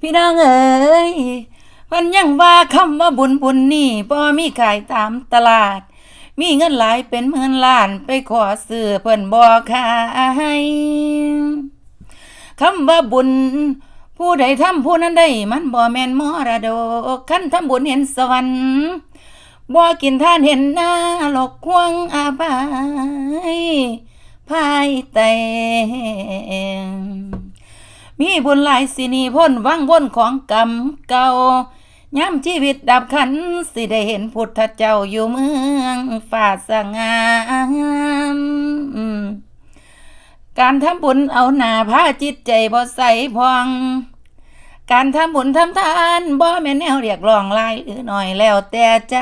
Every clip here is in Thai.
พี่น้องเอ๋ยมันยังว่าคำว่าบุญบุญนี่บ่มีขายตามตลาด มีเงินหลายเป็นหมื่นล้านไปขอซื้อเพิ่นบ่ขายคำว่าบุญ ผู้ใดทำผู้นั้นได้ มันบ่แม่นมรดกคันทำบุญเห็นสวรรค์บ่กินท่านเห็นหน้าหลอกควงอาบายภายใต้ มีบุญหลายสินีพ้นวังวนของกรรมเก่าย้ำชีวิตดับขัน สิได้เห็นพุทธเจ้าอยู่เมืองฝ่าสง่ามการทำบุญเอาหน้าพาจิตใจบ่ใสพอง การทำบุญทำทานบ่แม่นแนวเรียกร้องลายหรือหน่อยแล้วแต่ใจ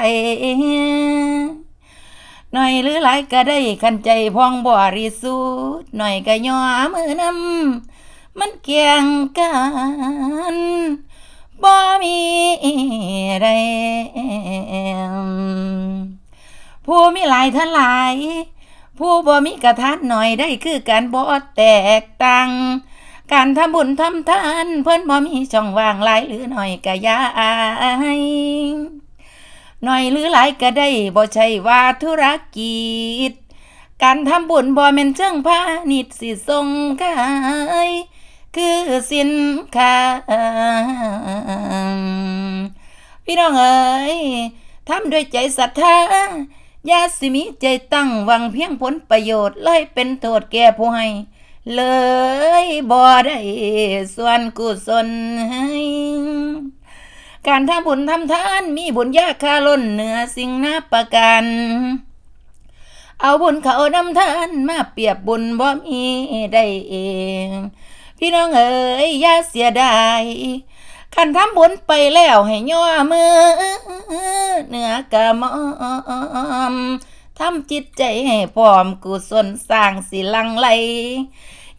หน่อยหรือหลายก็ได้คันใจพองบ่ริสุทธิ์หน่อยก็ย่อมือนำ มันเกี่ยงกันบ่มีใดผู้มีหลายท่านหลาย ผู้บ่มีกระทานหน่อยได้คือการบ่แตกต่างการทำบุญทำทานเพิ่นบ่มีช่องว่างหลายหรือหน่อยก็อยาอายหน่อยหรือหลายก็ได้บ่ใช่ว่าธุรกิจ การทำบุญบ่แม่นเชิงพาณิชย์สิส่งขาย คือสินค้าพี่น้องเอ๋ยทำด้วยใจศรัทธายาสิมีใจตั้งหวังเพียงผลประโยชน์เลยเป็นโทษแก่ผู้ให้ เลยบ่ได้ส่วนกุศลให้การทำบุญทำทานมีบุญยากคาล้นเหนือสิ่งนับประกัน เอาบุญเขานำทานมาเปรียบบุญบ่มีได้เอง พี่น้องเอ๋ยอย่าเสียดายคันทำบุญไปแล้วให้ย่อมือเหนือกะมอมทำจิตใจให้พร้อมกุศลสร้างสิลังไหล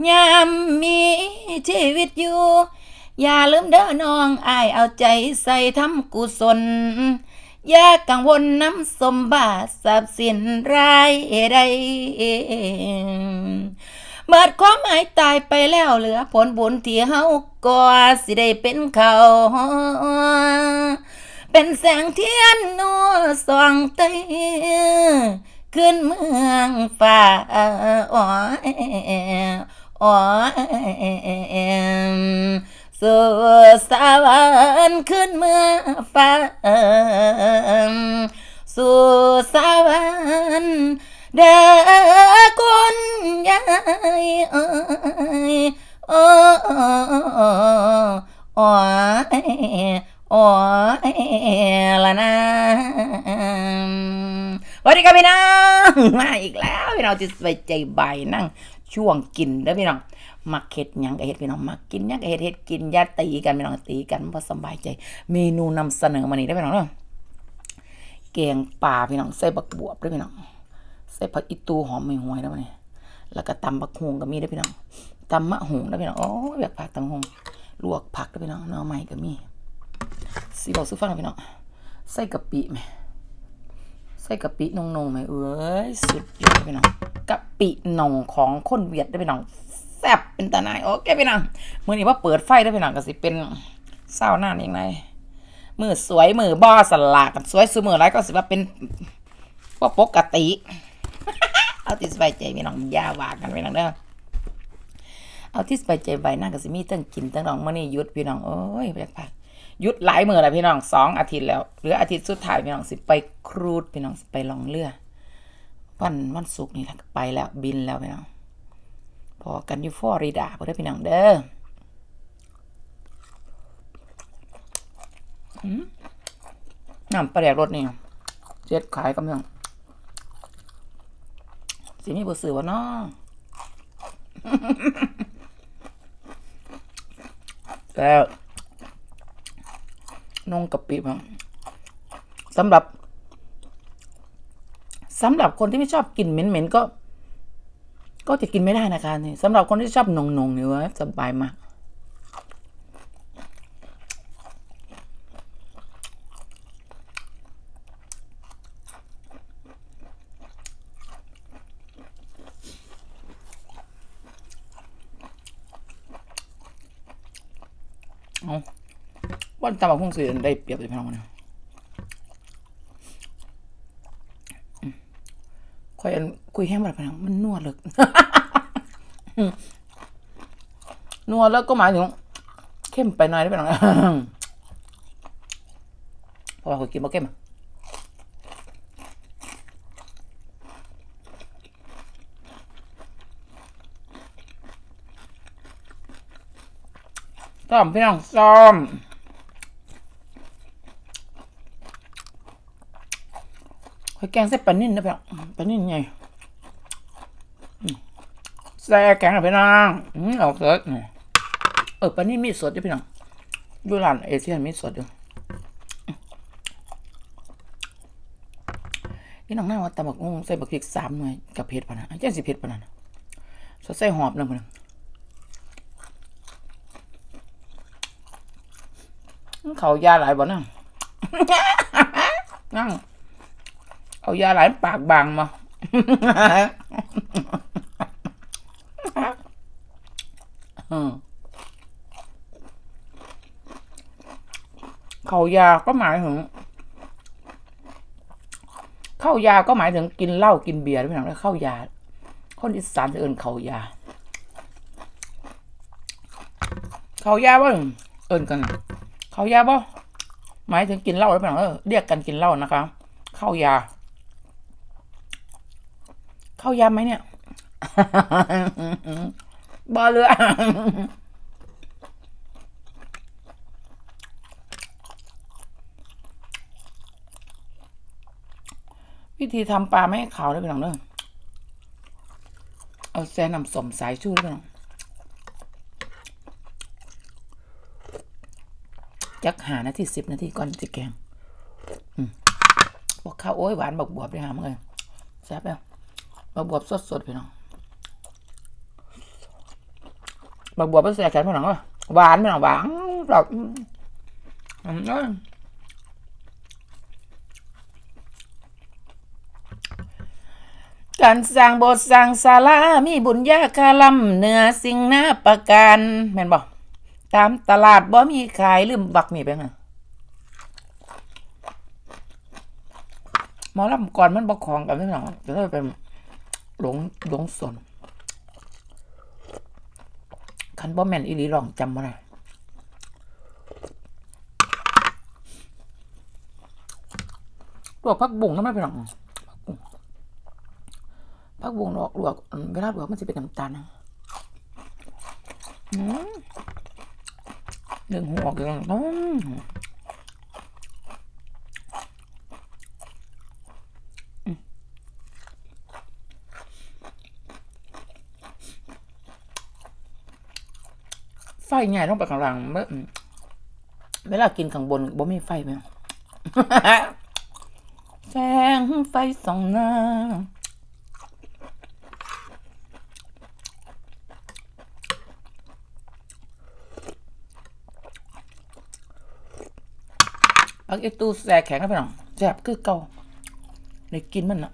ยามมีชีวิตอยู่ อย่าลืมเด้อน้องอายเอาใจใส่ทำกุศล อย่ากังวลน้ำสมบัติทรัพย์สินรายใด เมิดความหมายตายไปแล้วเหลือผลบุญที่เฮาก่อสิได้เป็นเขาเป็นแสงเทียนนัวส่องเตยขึ้นเมืองฟ้าอ๋ออ๋อสู่สวรรค์ขึ้นเมืองฟ้าสู่สวรรค์ เด้อคนใหญ่เอ้ยโอ้โอ้โอ้ละนะสวัสดีครับพี่น้องมาอีกแล้วพี่น้องจะไปใจใบนั่งช่วงกินเด้อพี่น้องมักเฮ็ดยังก็เฮ็ดพี่น้องมักกินยังก็เฮ็ดเฮ็ดกินยาตีกันพี่น้องตีกันบ่สบายใจ เมนูนำเสนอมานี่ได้พี่น้องเด้อแกงป่าพี่น้องใส่บักบวบด้อพี่น้อง ส่ผักอีตูหอมไม่ห่วยแล้วเนี่ยแล้วก็ตำบักฮงก็มีได้อพี่น้องตำมะฮงได้อพี่น้องอ้ยแบบผักตำฮงลวกผักได้อพี่น้องน้อใหม่ก็มีสีบอกซื้อฟังพี่น้องใส่กะปิไหมใส่กะปินงๆไหมเอ้ยสุดยอดพี่น้องกะปินงของคนเวียดได้พี่น้องแซ่บเป็นตาหนายโอเคพี่น้องมือนี้ว่าเปิดไฟได้พี่น้องก็สิเป็นเศร้าหน้าเองไงมือสวยมือบ่สลากกันสวยสมือไรก็สิว่าเป็นว่าปกติ เอาที่สบายใจพี่น้องอย่าว่ากันพี่น้องเด้อเอาที่สบายใจไว้นั่งก็สิมีตั้งกินตั้งน้องมื้อนี้ยุดพี่น้องโอ้ยอยากพักหยุดหลายมือแล้วพี่น้องสองอาทิตย์แล้วหลืออาทิตย์สุดท้ายพี่น้องสิไปครูดพี่น้องสิไปลองเรือวันวันศุกร์นี่ละไปแล้วบินแล้วพี่น้องพอกันอยู่ฟลอริดาเพื่อนพี่น้องเด้อืมน้ำปลาแดกรสนี่เจ็ดขายกำลัง สิมีบ่ซื้อวะเนาะแล้วนงกะปิมั้งสำหรับสำหรับคนที่ไม่ชอบกลิ่นเหม็นๆก็ ก็จะกินไม่ได้นะคะนี่สำหรับคนที่ชอบนงๆนี่เว้ยสบายมาก เอาวันตาบักหุ่งสิได้เปรียบเลยพี่น้องนะอืมค่อยอันคุยแห้งแบบพี่น้องมันนัวเลยนัวแล้วก็หมายถึงเข้มไปหน่อยได้พี่น้องเพราะว่าคนกินบ่เข้มอะ ซ้อมพี่น้องซ้อมหอยแกงใส่ปลานิ่นนะพี่น้องปลานิ่นไงใส่แกงน่อยพี่น้องอืมเอาเกิดนี่เออปลานิ่นมีสดอยู่พี่น้องยูร้านเอเชียมีสดอยู่อืมพี่น้องหน่าว่าตำบักหุ่งใส่บักพริกสามหน่วยกับเผ็ดปะนะเจ้าสิเผ็ดปะนะสดใส่หอบหนึ่งพี่น้องอื้อ เขายาหลายบ่นั่งนั่งเอายาหลายปากบางมาเขายาก็หมายถึงเข้ายาก็หมายถึงกินเหล้ากินเบียร์ไม่ใช่เข้ายา คนอีสานจะเอินเขายา เขายาว่าเอินกัน เขายาบ่หมายถึงกินเหล้าแล้วเป็นเออเรียกกันกินเหล้านะคะเข้ายา เข้ายำไหมเนี่ยบอเรือวิธีทำปลาไม่ให้ขาวได้เป็นหลังเด้อเอาแซนำสมสายชูได้เป็นหลัง จักหานาทีสิบนาทีก่อนจะแกงบอกข้าวโอ้ยหวานบอกบวบเลยหามึงเลยแซ่บแล้วบักบวบสดสดๆพี่น้องบักบวบเป็นแสบแขนพี่น้องวะหวานพี่น้องหวานแบบการสร้างโบสถ์สร้างศาลามีบุญญาคาลำเหนือสิ่งหน้าประการแม่นบอก ตามตลาดบ่มีขายลืมบักมีไปไงหมอลำก่อนมันบกของกันพี่น้องจะได้เป็นหลงหลงสนคันบ่แม่นอีหลีลองจำมาได้ลวกผักบุ้งทำไมเป็นหรองผักบุ้งลวกลวกเวลาลวกมันจะเป็นน้ำตาลนะ อืมหนึ่งหัวกันอืมไฟใหญ่ต้องไปข้างหลังเมื่อเวลากินข้างบนบ่มีไฟไหมแสงไฟส่องหน้า พักไอตู้แสแข็งนะพี่น้องแสบคือเก่าในกินมันอะ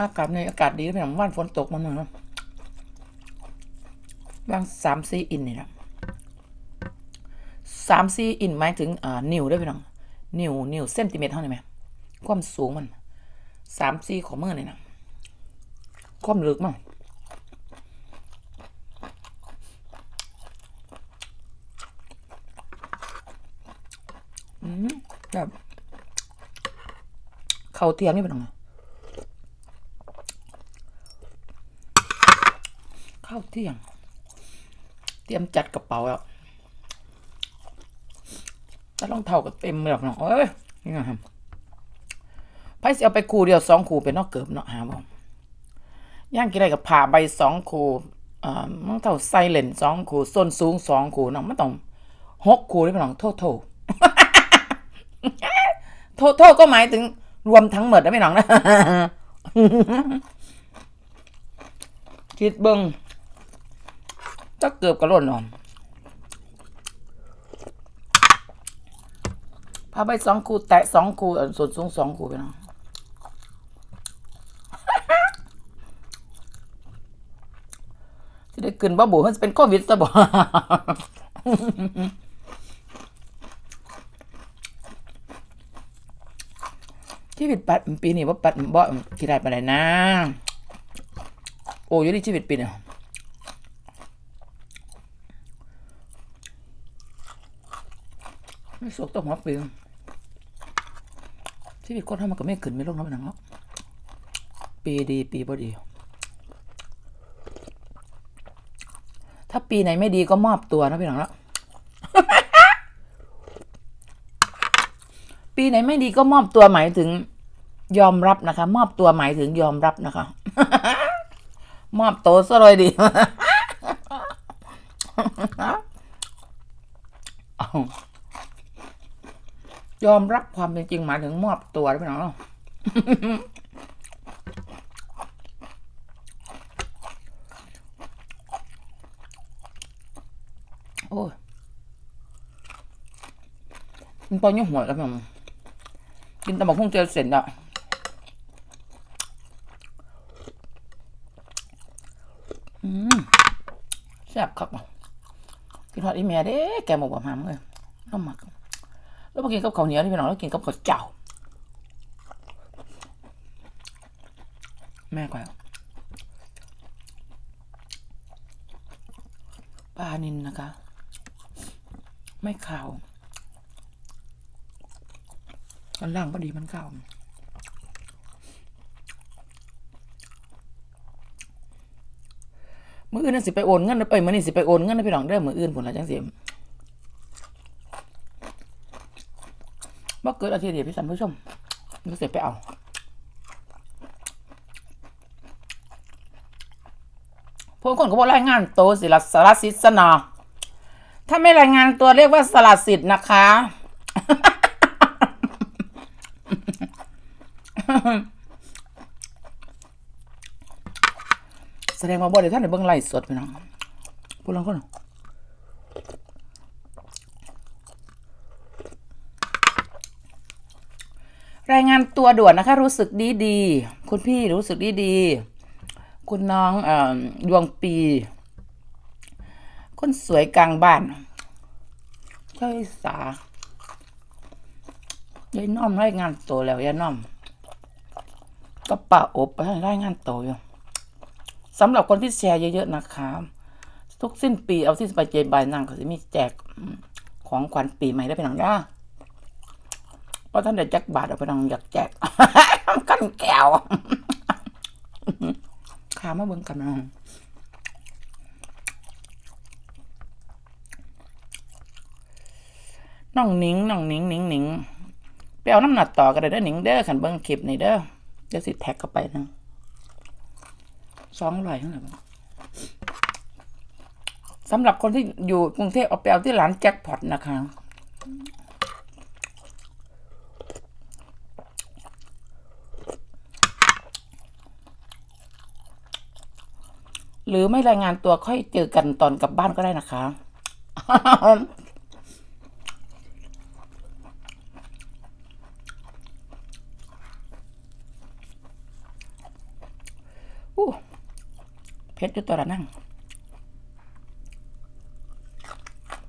อากาศในอากาศดีนะพี่น้องว่านฝนตกมันเหมือนกันบางสามสี่อินนี่นะสามสี่อินหมายถึงอ่านิ้วได้อพี่น้องนิ้วนิ้วเซนติเมตรเท่านี้ไหมความสูงมันสามสี่ของมือนี่นะความลึกมั้งอืม แบบเขาเทียมนี่เป็นยังไงข้าวเที่ยง เตรียมจัดกระเป๋าแล้วจะต้องเท่ากับเต็มเลยหรอกเนาะเอ้ยนี่ไงครับไพ่สิเอาไปคูเดียวสองคูเป็นนอกเกิบเนาะหาบ่ย่างกี่ไรกับผ่าใบสองคูเอ่ามันเท่าไซเลนสองคูส้นสูงสองคูเนาะมันต้องหกคูได้เป็นหรองโทษโทษ โทษโทษก็หมายถึงรวมทั้งหมดนะพี่น้องนะคิดเบิ้งจะเกือบกระโดดนอนพาไปสองคูแตะสองคูอันส่วนสูงสองคูไปน้องจะได้ขึ้นบ่บูมันจะเป็นโควิดซะบ่ ชีวิตปัดปีนี้ว่าปัดบ่กี่ได้ปานใดนะ โอ้ยนี่ชีวิตปีนี้ไม่สกต้องหัวปีนชีวิตคนทำมันก็ไม่ขึ้นไม่ลงแล้วมันเนาะปีดีปีบ่ดี ถ้าปีไหนไม่ดีก็มอบตัวนะพี่น้องละปีไหนไม่ดีก็มอบตัวหมายถึง ยอมรับนะคะ มอบตัวหมายถึงยอมรับนะคะ มอบโตซะเลยดียอมรับความเป็นจริงหมายถึงมอบตัวนะพี่น้องเนาะโอ้ยมันปอนยุ่งหัวแล้วพี่น้งกินตะบอกพุ่งเจอเสร็จแล้วอืม แซ่บครับกินทอดอีเมียเด้แกหมกแบบหามเลยน้ำหมัก แล้วมากินกับข้าวเหนียวที่พี่น้องแล้วกินกับข้าวเจ้า แม่ก่อนปลานินนะคะ ไม่ขาวมันล่างพอดีมันขาว มืออื่นน่ะสิไปโอนเงินไปมือนี่สิไปโอนเงินให้พี่น้องเด้อมืออื่นผลละจังสิบ่เกิดอาทิตย์เดียวพี่สันผู้ชมมือเสร็จไปเอาพวกคนก็บอกรายงานตัวสิละสารสิทธิ์สนอถ้าไม่รายงานตัวเรียกว่าสละสิทธิ์นะคะ แส ดงว่าบ่ได้ท่านในเบิ่งไลฟ์สดพี่น้องพูดลองคนรายงานตัวด่วนนะคะ รู้สึกดีดีคุณพี่รู้สึกดีดีคุณน้องอ่อดวงปี คนสวยกลางบ้านเจ้าอิสายายน้อมรายงานตัวแล้วยายน้อมก็ป่าอบไปให้รายงานตัวอยู่ สำหรับคนที่แชร์เยอะๆนะคะทุกสิ้นปีเอาที่สบายใจบายนั่งเขาจะมีแจกของขวัญปีใหม่ได้เป็นหนังย่าเพราะท่านเด็กแจ็คบาทเอาไปนังอยากแจกกันแก้วขามาเบิ่งกันน้องน้องหนิงน้องหนิงหนิงหนิงไปเอาน้ำหนักต่อกันเลยเด้อหนิงเด้อขันเบิ้งคลิปนี่เด้อเดี๋ยวสิแท็กเข้าไปนะ สองร้อยท่าไหร่บ้างสำหรับคนที่อยู่กรุงเทพเอาไปเอาที่ร้านแจ็คพอตนะคะ หรือไม่รายงานตัวค่อยเจอกันตอนกลับบ้านก็ได้นะคะ อู้ เพชรอยู่ตัวละนั่ง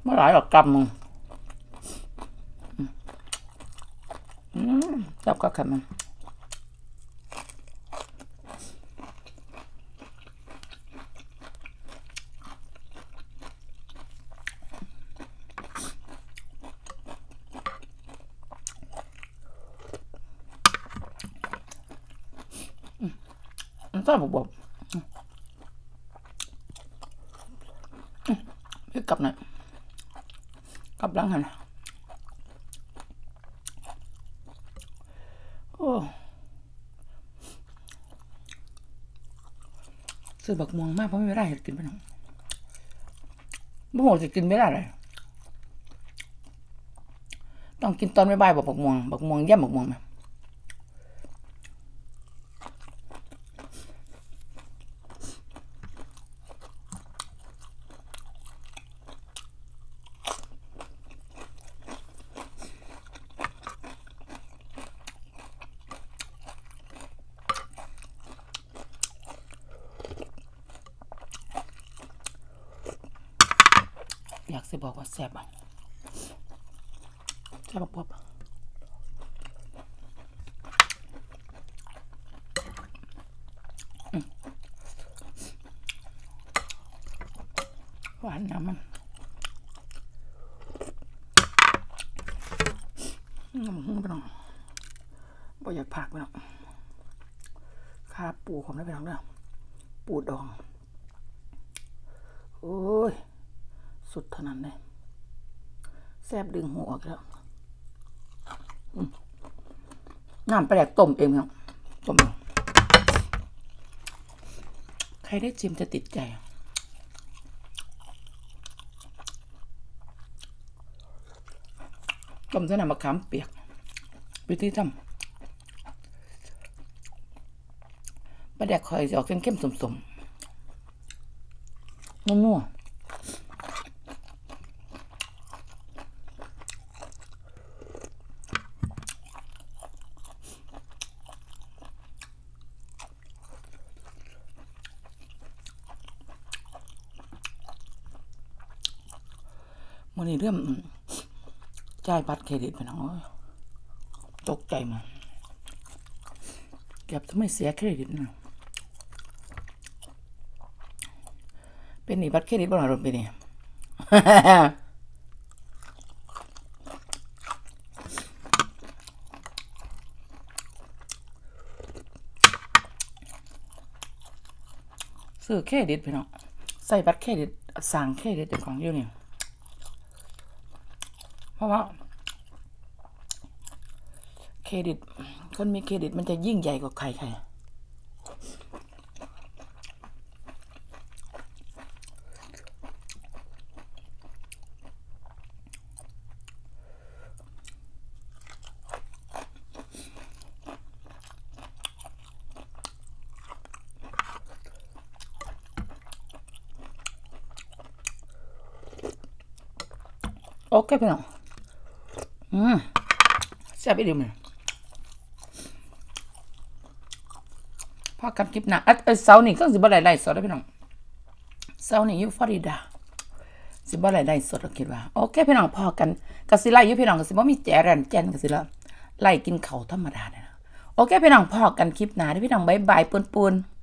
เมื่อไหร่หรอกกำมึงอืมจับก็ขับมันมันชอบบบพี่กลับหน่อยกลับหลังหันโอ้ ซื้อบักม่วงมากเพราะไม่ได้เห็ดกินไปหน่อยบ่โหจะกินไม่ได้เลยต้องกินตอนไม่บ่ายบอกบักม่วงบักม่วงย่บักม่วงไหม สิบอกว่าแซ่บอะแซ่บปบหวานน้ำมันอืมไปหน้องบ่อยากผักไปน้องข้าปูผมได้ไปน้องเด้อปูดอง โอ้ย สุดเท่านั้นเลยแซบดึงหัวออกแล้วน้ำปลาแดกต้มเองเนาะต้มใครได้ชิมจะติดใจต้มเส้นน้ำมะขามเปียก วิธีทำปลาแดกคอยจะออกเข้มๆสมๆนัวๆ มันนี้เรื่องจ่ายบัตรเครดิตไปน้องเอ้ยตกใจมาเก็บทำไมเสียเครดิตนะเป็นหนี้บัตรเครดิตบ้างหรือเป็นนี่ซื้อเครดิตไปน้องใส่บัตรเครดิตสั่งเครดิตเป็นของอยู่นี่ เพราะว่า เครดิต คนมีเครดิตมันจะยิ่งใหญ่กว่าใครใครโอเคพี่น้อง อืมแซ่บอีดีมั้ยพอกันคลิปหน้าเอ้ยเสาร์นี้ก็สิบ่ได้ไล่สดแล้พี่น้องเสาร์นี้อยู่ฟลอริดาสิบ่ได้ไล่สดหรอกคิดว่าโอเคพี่น้องพอกันกสิไลอยู่พี่น้องกสิบ่มีแจแรนแจนกสิละไล่กินเขาธรรมดาเนี่ยโอเคพี่น้องพอกันคลิปหน้าเด้พี่น้องบายบายปูนๆ